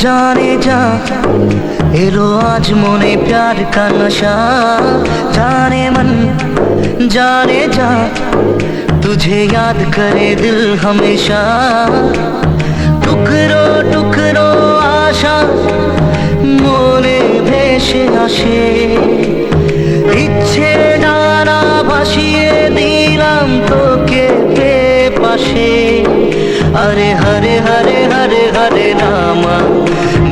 जाने जा एलो आज मोने प्यार का नशा जाने मन जाने जा तुझे याद करे दिल हमेशा টুকরো টুকরো আশা মনে ভেসে আসে ইচ্ছে নানা ভাসিয়ে দিলাম তোকে পে পাশে আরে হরে হরে হরে রামা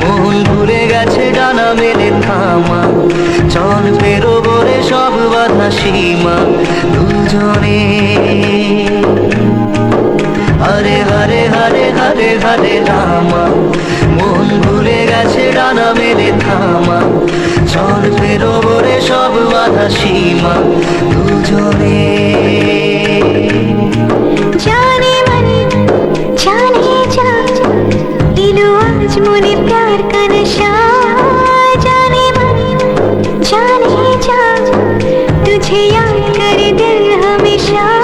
মন ভুলে গেছে ডানা মেলে থামা। চল পেরোবো রে সব বাধা সীমা। দুজনে। হরে হরে হরে হরে হরে রামা মন ভুলে গেছে ডানা মেলে থামা। চল পেরোবো রে সব বাধা সীমা। দুজনে। प्यार का नशा। जाने जाने जा तुझे याद कर दिल हमेशा।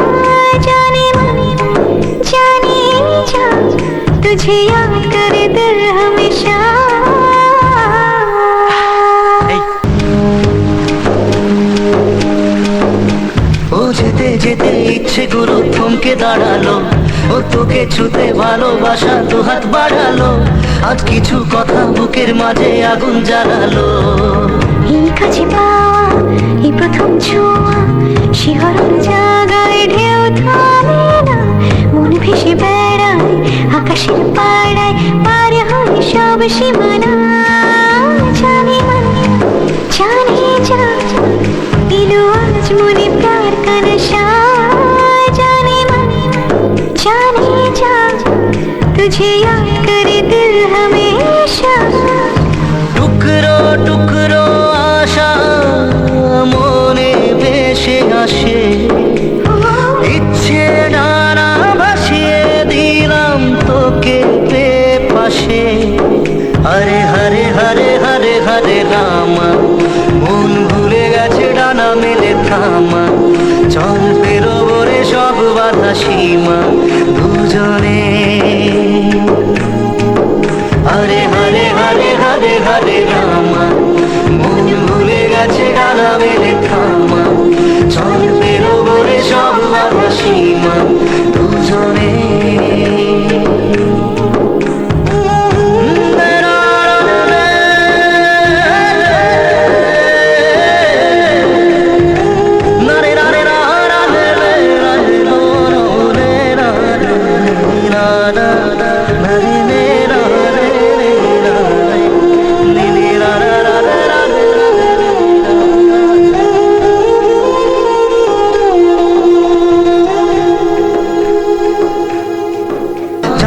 तुझे याद करे दिल हमेशा ও যেতে যেতে ইচ্ছে গুরু থমকে দাঁড়ালো ও তোকে ছুতে ভালোবাসা দু হাত বাড়ালো আজ কিছু কথা বুকের মাঝে আগুন জ্বালালো এই কাছে পাওয়া এই खुशी मना, जाने मन, जाने जा, दिलो आज मुने प्यार का नशा, जाने मन, जाने जा, तुझे याद करे दिल हम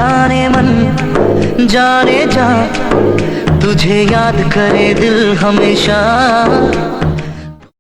जाने मन जाने जा। तुझे याद करे दिल हमेशा।